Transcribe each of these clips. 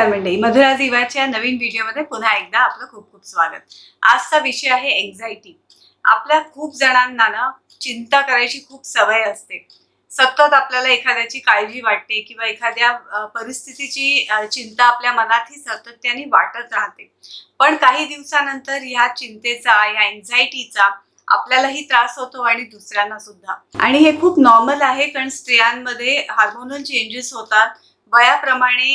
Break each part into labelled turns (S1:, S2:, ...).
S1: नमस्कार मंडळी. मधुरा जीवाच्या नवीन व्हिडिओमध्ये पुन्हा एकदा आपलं खूप खूप स्वागत. आजचा विषय आहे एन्झायटी आपल्या खूप जणांना ना चिंता करायची खूप सवय असते. सतत आपल्याला एखाद्याची काळजी वाटते किंवा एखाद्या परिस्थितीची चिंता आपल्या मनात ही सातत्याने वाटत राहते. पण काही दिवसानंतर ह्या चिंतेचा या एन्झायटीचा आपल्यालाही त्रास होतो आणि दुसऱ्यांना सुद्धा. आणि हे खूप नॉर्मल आहे कारण स्त्रियांमध्ये हार्मोनल चेंजेस होतात. वयाप्रमाणे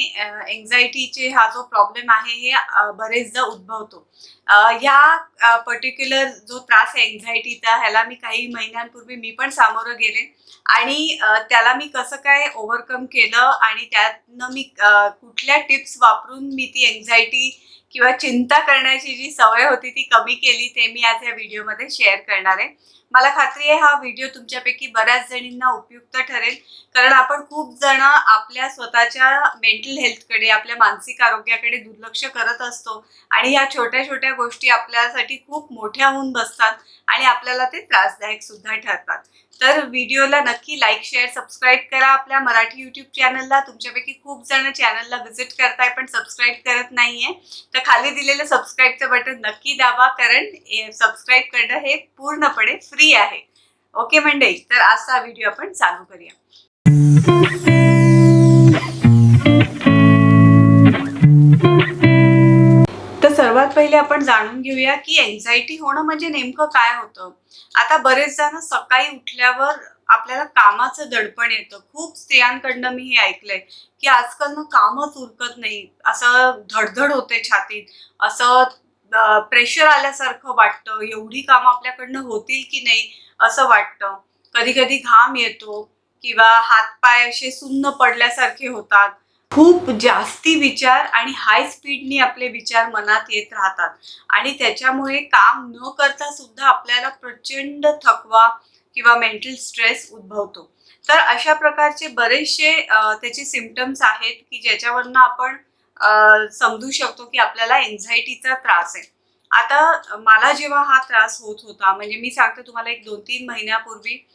S1: एन्झायटीचे हा जो प्रॉब्लेम आहे हे बरेचदा उद्भवतो. ह्या पर्टिक्युलर जो त्रास आहे एन्झायटीचा ह्याला मी काही महिन्यांपूर्वी मी पण सामोरं गेले. आणि त्याला मी कसं काय ओव्हरकम केलं आणि त्यातनं मी कुठल्या टिप्स वापरून मी ती एन्झायटी किंवा चिंता करण्याची जी सवय होती ती कमी केली ते मी आज या व्हिडिओमध्ये शेअर करणार आहे. मला खात्री आहे हा व्हिडिओ तुमच्यापैकी बऱ्याच जणींना उपयुक्त ठरेल. कारण आपण खूप जण आपल्या स्वतःच्या मेंटल हेल्थकडे आपल्या मानसिक आरोग्याकडे दुर्लक्ष करत असतो आणि ह्या छोट्या छोट्या गोष्टी आपल्यासाठी खूप मोठ्या होऊन बसतात आणि आपल्याला ते त्रासदायक सुद्धा ठरतात. तर व्हिडिओला नक्की लाईक शेअर सबस्क्राईब करा आपल्या मराठी युट्यूब चॅनलला तुमच्यापैकी खूप जण चॅनलला व्हिजिट करताय पण सबस्क्राईब करत नाहीये. तर खाली दिलेलं सबस्क्राईबचं बटन नक्की दाबा कारण सबस्क्राईब करणं हे पूर्णपणे फ्री आहे. ओके मंडळी? तर आजचा व्हिडिओ आपण चालू करूया. सर्वात पहिले आपण जाणून घेऊया की एन्झायटी होणं म्हणजे नेमकं काय होतं. आता बरेच जण सकाळी उठल्यावर आपल्याला कामाचं दडपण येतं. खूप स्त्रियांकडनं मी हे ऐकलंय की आजकाल ना कामच उरकत नाही. असं धडधड होते छातीत. असं प्रेशर आल्यासारखं वाटतं. एवढी कामं आपल्याकडनं होतील की नाही असं वाटतं. कधी कधी घाम येतो किंवा हातपाय असे सुन्न पडल्यासारखे होतात. खूप जास्ती विचार आणि हाय स्पीडनी आपले विचार मनात येत राहतात. आणि त्याच्यामुळे काम न करता सुद्धा आपल्याला प्रचंड थकवा किंवा मेंटल स्ट्रेस उद्भवतो. तर अशा प्रकारचे बरेचसे त्याचे सिमटम्स आहेत की ज्याच्यावरनं आपण समजू शकतो की आपल्याला एन्झायटीचा त्रास आहे. आता मला जेव्हा हा त्रास होत होता म्हणजे मी सांगते तुम्हाला एक दोन तीन महिन्यापूर्वी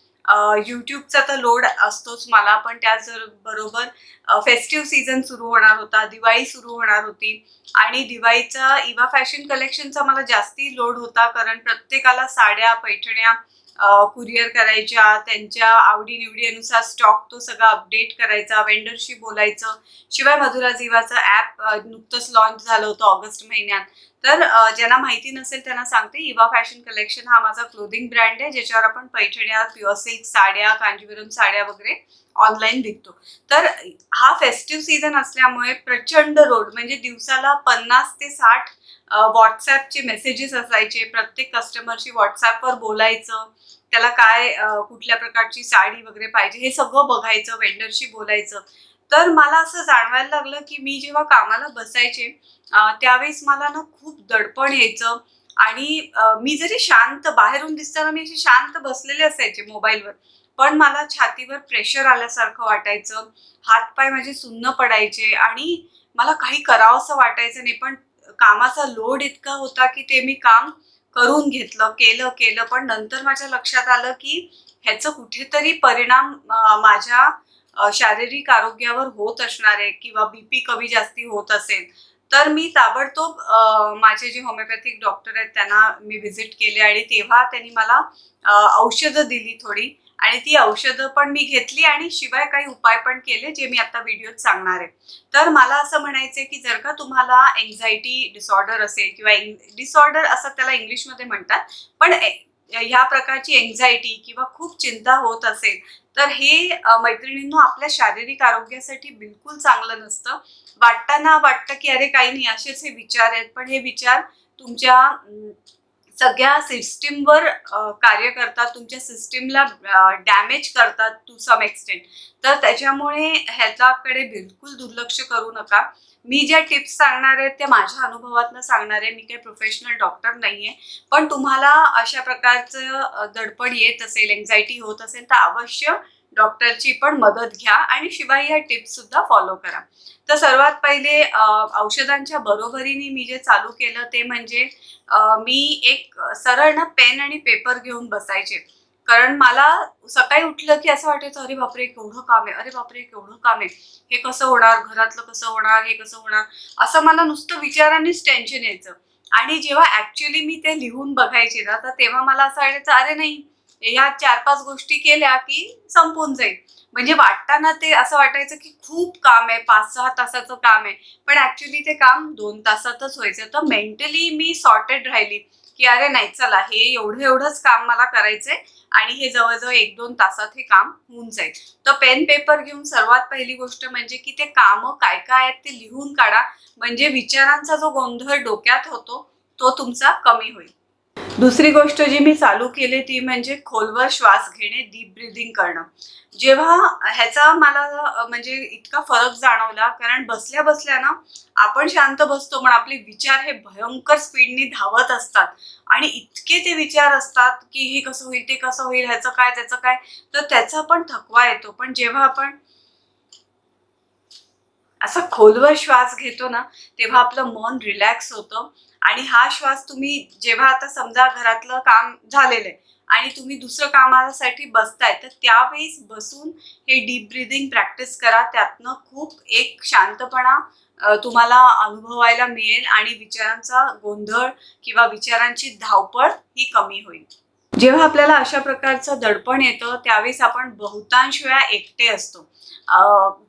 S1: युट्यूबचा तर लोड असतोच मला पण त्याच बरोबर फेस्टिव्ह सीझन सुरू होणार होता दिवाळी सुरू होणार होती आणि दिवाळीचा इवा फॅशन कलेक्शनचा मला जास्ती लोड होता कारण प्रत्येकाला साड्या पैठण्या कुरिअर करायच्या त्यांच्या आवडीनिवडीनुसार स्टॉक तो सगळा अपडेट करायचा वेंडरशी बोलायचं. शिवाय मधुरा जीवाचं ॲप नुकतंच लॉन्च झालं होतं ऑगस्ट महिन्यात. तर ज्यांना माहिती नसेल त्यांना सांगते इवा फॅशन कलेक्शन हा माझा क्लोदिंग ब्रँड आहे ज्याच्यावर आपण पैठण्या प्युअर सिल्क साड्या कांजीवरम साड्या वगैरे ऑनलाईन विकतो. तर हा फेस्टिव्ह सीझन असल्यामुळे प्रचंड रोड म्हणजे दिवसाला पन्नास ते साठ व्हॉट्सॲपचे मेसेजेस असायचे. प्रत्येक कस्टमरशी व्हॉट्सॲपवर बोलायचं. त्याला काय कुठल्या प्रकारची साडी वगैरे पाहिजे हे सगळं बघायचं वेंडरशी बोलायचं. तर मला असं जाणवायला लागलं की मी जेव्हा कामाला बसायचे त्यावेळेस मला ना खूप दडपण यायचं. आणि मी जरी शांत बाहेरून दिसताना मी अशी शांत बसलेले असायचे मोबाईलवर. पण मला छातीवर प्रेशर आल्यासारखं वाटायचं. हातपाय माझे सुन्न पडायचे. आणि मला काही करावंसं वाटायचं नाही. पण कामाचा लोड इतका होता की ते मी काम करून घेतलं केलं केलं. पण नंतर माझ्या लक्षात आलं की ह्याचं कुठेतरी परिणाम माझ्या शारीरिक आरोग्यावर होत असणार आहे किंवा बीपी कमी जास्ती होत असेल. तर मी ताबडतोब माझे जे होमिओपॅथिक डॉक्टर आहेत त्यांना मी व्हिजिट केले आणि तेव्हा त्यांनी मला औषधं दिली थोडी. आणि ती औषधं पण मी घेतली आणि शिवाय काही उपाय पण केले जे मी आता व्हिडिओत सांगणार आहे. तर मला असं म्हणायचं की जर का तुम्हाला एन्झायटी डिसऑर्डर असेल किंवा डिसऑर्डर असं त्याला इंग्लिशमध्ये म्हणतात पण ह्या प्रकारची एन्झायटी किंवा खूप चिंता होत असेल तर हे मैत्रिणींनो आपल्या शारीरिक आरोग्यासाठी बिलकुल चांगलं नसतं. वाटताना वाटतं की अरे काही नाही असेच हे विचार आहेत. पण हे विचार तुमच्या सगळ्या सिस्टीमवर कार्य करतात तुमच्या सिस्टीमला डॅमेज करतात टू सम एक्सटेंट. तर त्याच्यामुळे ह्याच्याकडे बिलकुल दुर्लक्ष करू नका. मी ज्या टिप्स सांगणार आहेत त्या माझ्या अनुभवातनं सांगणार आहे. मी काही प्रोफेशनल डॉक्टर नाहीये. पण तुम्हाला अशा प्रकारचं दडपण येत असेल एन्झायटी होत असेल तर अवश्य डॉक्टरची पण मदत घ्या आणि शिवाय ह्या टिप्स सुद्धा फॉलो करा. तर सर्वात पहिले औषधांच्या बरोबरीने मी जे चालू केलं ते म्हणजे मी एक सरळ ना पेन आणि पेपर घेऊन बसायचे. कारण मला सकाळी उठलं की असं वाटायचं अरे बापरे केवढं काम आहे अरे बापरे केवढं काम आहे. हे कसं होणार घरातलं कसं होणार हे कसं होणार? असं मला नुसतं विचारांनीच टेन्शन यायचं. आणि जेव्हा ऍक्च्युली मी ते लिहून बघायचे ना तर तेव्हा मला असं वाटायचं अरे नाही या चार पाच गोष्टी केल्या की संपून जाईल. म्हणजे वाटताना ते असं वाटायचं की खूप काम आहे पाच सहा तासाचं काम आहे. पण ऍक्च्युली ते काम दोन तासातच व्हायचं. तर मेंटली मी सॉर्टेड राहिली की अरे नाही चला हे एवढं एवढंच काम मला करायचंय आणि हे जवळजवळ एक दोन तासात हे काम होऊन जाईल. तर पेन पेपर घेऊन सर्वात पहिली गोष्ट म्हणजे की ते कामं काय काय आहेत ते लिहून काढा. म्हणजे विचारांचा जो गोंधळ डोक्यात होतो तो तुमचा कमी होईल. दुसरी गोष्ट जी मी चालू केली ती म्हणजे खोलवर श्वास घेणे डीप ब्रिदिंग करणं. जेव्हा ह्याचा मला म्हणजे इतका फरक जाणवला कारण बसल्या बसल्या ना आपण शांत बसतो पण आपले विचार हे भयंकर स्पीडनी धावत असतात. आणि इतके ते विचार असतात की हे कसं होईल ते कसं होईल ह्याचं काय त्याचं काय तर त्याचा पण थकवा येतो. पण जेव्हा आपण असा खोलवर श्वास घेतो ना तेव्हा आपलं मन रिलॅक्स होतं. आणि हा श्वास तुम्ही जेव्हा आता समजा घरातलं काम झालेलं आहे आणि तुम्ही दुसरं कामासाठी बसताय तर त्यावेळेस बसून हे डीप ब्रिदिंग प्रॅक्टिस करा. त्यातनं खूप एक शांतपणा तुम्हाला अनुभवायला मिळेल आणि विचारांचा गोंधळ किंवा विचारांची धावपळ ही कमी होईल. जेव्हा आपल्याला अशा प्रकारचं दडपण येतं त्यावेळेस आपण बहुतांश वेळा एकटे असतो.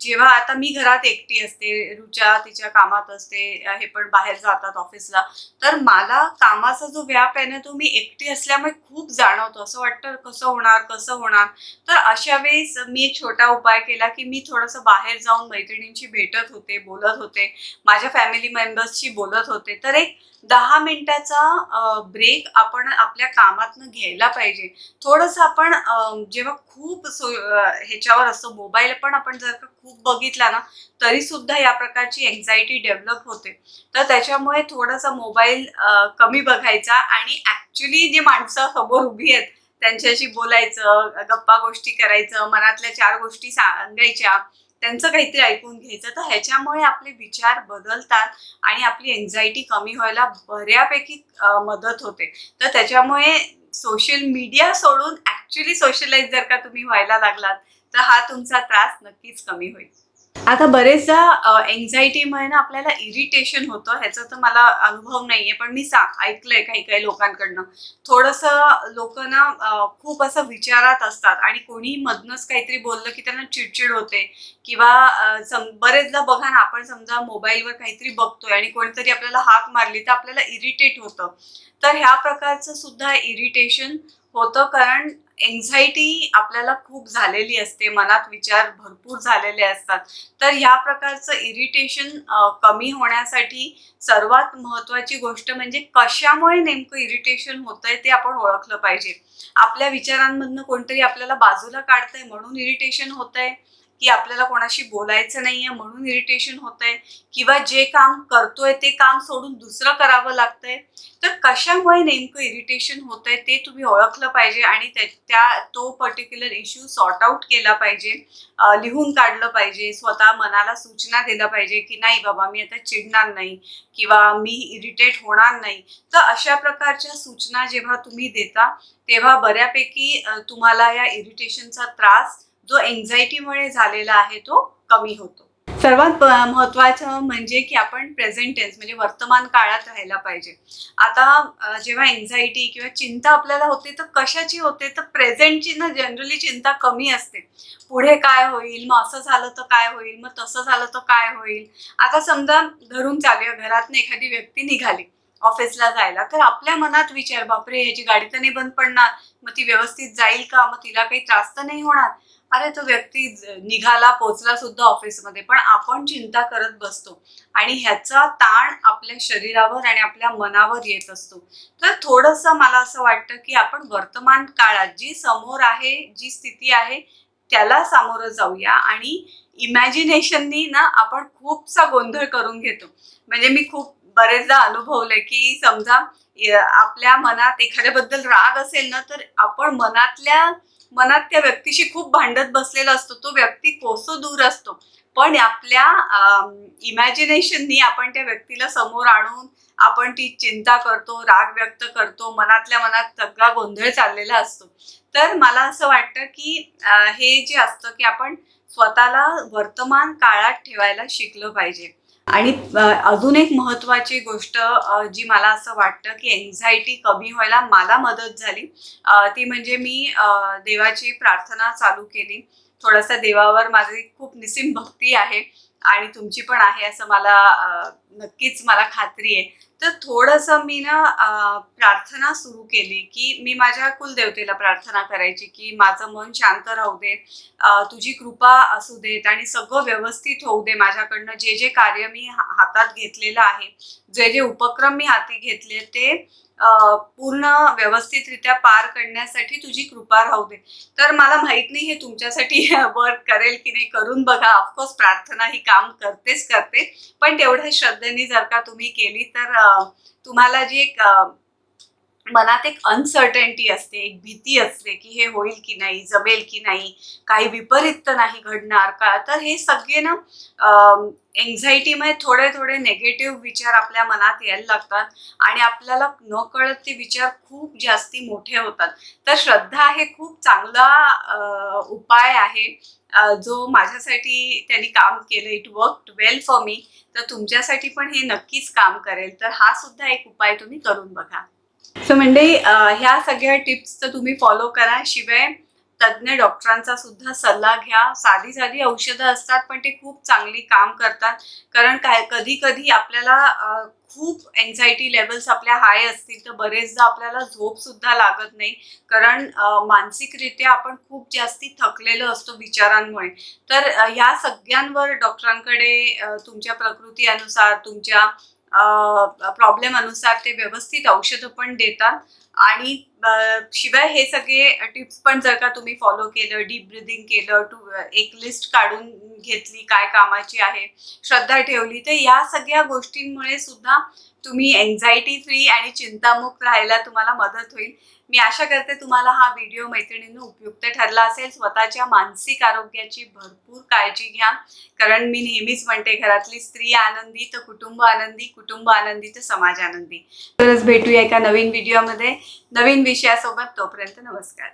S1: जेव्हा आता मी घरात एकटी असते रुचा तिच्या कामात असते हे पण बाहेर जातात ऑफिसला तर मला कामाचा जो व्याप आहे ना तो मी एकटी असल्यामुळे खूप जाणवतो. असं वाटतं कसं होणार कसं होणार? तर अशा वेळेस मी एक छोटा उपाय केला की मी थोडंसं बाहेर जाऊन मैत्रिणींशी भेटत होते बोलत होते. माझ्या फॅमिली मेंबर्सशी बोलत होते. तर एक दहा मिनिटाचा ब्रेक आपण आपल्या कामातनं घ्यायला पाहिजे. थोडंसं आपण जेव्हा खूप सो ह्याच्यावर असतो मोबाईल पण आपण जर का खूप बघितला ना तरी सुद्धा या प्रकारची एन्झायटी डेव्हलप होते. तर त्याच्यामुळे थोडासा मोबाईल कमी बघायचा आणि ऍक्च्युली जी माणसं समोर उभी आहेत त्यांच्याशी बोलायचं गप्पा गोष्टी करायचं मनातल्या चार गोष्टी सांगायच्या त्यांचं काहीतरी ऐकून घ्यायचं. तर ह्याच्यामुळे आपले विचार बदलतात आणि आपली एन्झायटी कमी व्हायला बऱ्यापैकी मदत होते. तर त्याच्यामुळे सोशल मीडिया सोडून ॲक्च्युली सोशलाइज जर का तुम्ही व्हायला लागलात तर हा तुमचा त्रास नक्कीच कमी होईल. आता बरेचदा एन्झायटीमुळे ना आपल्याला इरिटेशन होतं. ह्याचा तर मला अनुभव नाहीये पण मी सांग ऐकलंय काही काही लोकांकडनं. थोडंसं लोक ना खूप असं विचारात असतात आणि कोणी मधनच काहीतरी बोललं की त्यांना चिडचिड होते किंवा बरेचदा बघा ना आपण समजा मोबाईलवर काहीतरी बघतोय आणि कोणीतरी आपल्याला हाक मारली तर आपल्याला इरिटेट होतं. तर ह्या प्रकारचं सुद्धा इरिटेशन होतं कारण एन्झायटी आपल्याला खूप झालेली असते मनात विचार भरपूर झालेले असतात. तर ह्या प्रकारचं इरिटेशन कमी होण्यासाठी सर्वात महत्वाची गोष्ट म्हणजे कशामुळे नेमकं इरिटेशन होतंय ते आपण ओळखलं पाहिजे. आपल्या विचारांमधनं कोणतरी आपल्याला बाजूला काढतंय म्हणून इरिटेशन होतंय. की आपल्याला कोणाशी बोलायचं नाहीये म्हणून इरिटेशन होतंय किंवा जे काम करतोय ते काम सोडून दुसरं करावं लागतंय तर कशामुळे नेमकं इरिटेशन होतंय ते तुम्ही ओळखलं पाहिजे आणि त्या त्या- तो पर्टिक्युलर इश्यू सॉर्ट आउट केला पाहिजे लिहून काढलं पाहिजे स्वतः मनाला सूचना दिलं पाहिजे की नाही बाबा मी आता चिडणार नाही किंवा मी इरिटेट होणार नाही तर अशा प्रकारच्या सूचना जेव्हा तुम्ही देता तेव्हा बऱ्यापैकी तुम्हाला या इरिटेशनचा त्रास जो एन्झायटीमुळे झालेला आहे तो कमी होतो. सर्वात महत्वाचं म्हणजे की आपण प्रेझेंट टेन्स म्हणजे वर्तमान काळात राहायला पाहिजे. आता जेव्हा एन्झायटी किंवा चिंता आपल्याला होते तर कशाची होते तर प्रेझेंटची ना जनरली चिंता कमी असते. पुढे काय होईल? मग असं झालं तर काय होईल? मग तसं झालं तर काय होईल? आता समजा धरून चालूया घरातनं एखादी व्यक्ती निघाली. ऑफिसला जायला तर आपल्या मनात विचार बापरे ह्याची गाडी तर नाही बंद पडणार. मग ती व्यवस्थित जाईल का? मग तिला काही त्रास तर नाही होणार. अरे तो व्यक्ती निघाला पोचला सुद्धा ऑफिसमध्ये पण आपण चिंता करत बसतो. आणि ह्याचा ताण आपल्या शरीरावर आणि आपल्या मनावर येत असतो. तर थोडंसं मला असं वाटतं की आपण वर्तमान काळात जी समोर आहे जी स्थिती आहे त्याला सामोरं जाऊया. आणि इमॅजिनेशननी ना आपण खूपसा गोंधळ करून घेतो. म्हणजे मी खूप बरेचदा अनुभवलंय की समजा आपल्या मनात एखाद्याबद्दल राग असेल ना तर आपण मनातल्या मनात त्या व्यक्तीशी खूप भांडत बसलेला असतो. तो व्यक्ती कोसो दूर असतो. पण आपल्या इमॅजिनेशननी आपण त्या व्यक्तीला समोर आणून आपण ती चिंता करतो राग व्यक्त करतो मनातल्या मनात सगळा गोंधळ चाललेला असतो. तर मला असं वाटतं की हे जे असतं की आपण स्वतःला वर्तमान काळात ठेवायला शिकलं पाहिजे. आणि अजून एक महत्वाची गोष्ट जी मला असं वाटतं की एन्झायटी कमी व्हायला मला मदत झाली. ती म्हणजे मी देवाची प्रार्थना चालू केली. थोडासा देवावर माझी खूप निसीम भक्ती आहे. आणि तुमची पण आहे असं मला नक्कीच मला खात्री आहे. तर थोडंसं मी ना प्रार्थना सुरू केली की मी माझ्या कुलदेवतेला प्रार्थना करायची की माझं मन शांत राहू दे तुझी कृपा असू देत आणि सगळं व्यवस्थित होऊ दे. माझ्याकडनं जे जे कार्य मी हातात घेतलेलं आहे जे जे उपक्रम मी हाती घेतले ते पूर्ण व्यवस्थितरित्या पार करण्यासाठी तुझी कृपा राहू दे. तर मला माहीत नाही हे तुमच्यासाठी वर्क करेल की नाही करून बघा. ऑफकोर्स प्रार्थना ही काम करतेच करते. पण तेवढ्या श्रद्धेने जर का तुम्ही केली तर तुम्हाला जी एक मनात एक अनसर्टन्टी असते एक भीती असते की हे होईल की नाही जमेल की नाही काही विपरीत तर नाही घडणार का? तर हे सगळे ना एन्झायटीमुळे थोडे थोडे नेगेटिव्ह विचार आपल्या मनात यायला लागतात आणि आपल्याला न कळत ते विचार खूप जास्ती मोठे होतात. तर श्रद्धा हे खूप चांगला उपाय आहे. जो माझ्यासाठी त्यांनी काम केलं it work well for me तर तुमच्यासाठी पण हे नक्कीच काम करेल. तर हा सुद्धा एक उपाय तुम्ही करून बघा. सो म्हणजे uh, ह्या सगळ्या टिप्स तर तुम्ही फॉलो करा. शिवाय तज्ज्ञ डॉक्टरांचा सुद्धा सल्ला घ्या. साधी साधी औषधं असतात पण ते खूप चांगली काम करतात. कारण काय कधी कधी आपल्याला खूप एन्झायटी लेवल्स आपल्या हाय असतील तर बरेचदा आपल्याला झोप सुद्धा लागत नाही. कारण मानसिकरित्या आपण खूप जास्ती थकलेलो असतो विचारांमुळे. तर ह्या सगळ्यांवर डॉक्टरांकडे तुमच्या प्रकृतीनुसार तुमच्या प्रॉब्लेम अनुसार ते व्यवस्थित औषधं पण देतात. आणि शिवाय हे सगळे टिप्स पण जर का तुम्ही फॉलो केलं डीप ब्रिदिंग केलं टू एक लिस्ट काढून घेतली काय कामाची आहे श्रद्धा ठेवली तर या सगळ्या गोष्टींमुळे सुद्धा तुम्ही एन्झायटी फ्री आणि चिंतामुक्त राहायला तुम्हाला मदत होईल. मी आशा करते तुम्हाला हा व्हिडिओ मैत्रिणींनी उपयुक्त ठरला असेल. स्वतःच्या मानसिक आरोग्याची भरपूर काळजी घ्या. कारण मी नेहमीच म्हणते घरातली स्त्री आनंदी तर कुटुंब आनंदी कुटुंब आनंदी तर समाज आनंदी. तरच भेटूया एका नवीन व्हिडिओमध्ये नवीन विषयासोबत तोपर्यंत नमस्कार.